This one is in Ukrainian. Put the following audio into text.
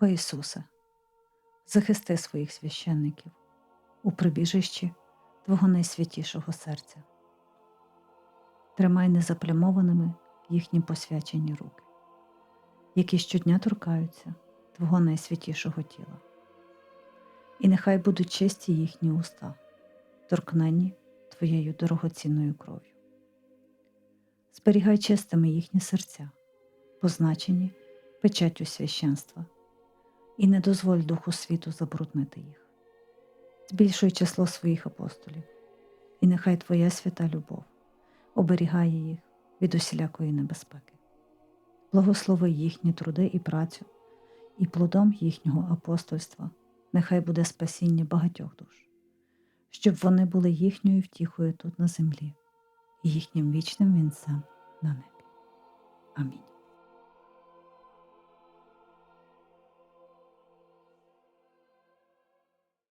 О Ісусе, захисти своїх священників у прибіжищі Твого найсвятішого серця. Тримай незаплямованими їхні посвячені руки, які щодня торкаються Твого найсвятішого тіла. І нехай будуть чисті їхні уста, торкнені Твоєю дорогоцінною кров'ю. Зберігай чистими їхні серця, позначені печаттю священства, і не дозволь Духу світу забруднити їх. Збільшуй число своїх апостолів, і нехай Твоя свята любов оберігає їх від усілякої небезпеки. Благослови їхні труди і працю, і плодом їхнього апостольства нехай буде спасіння багатьох душ, щоб вони були їхньою втіхою тут на землі і їхнім вічним вінцем на небі. Амінь.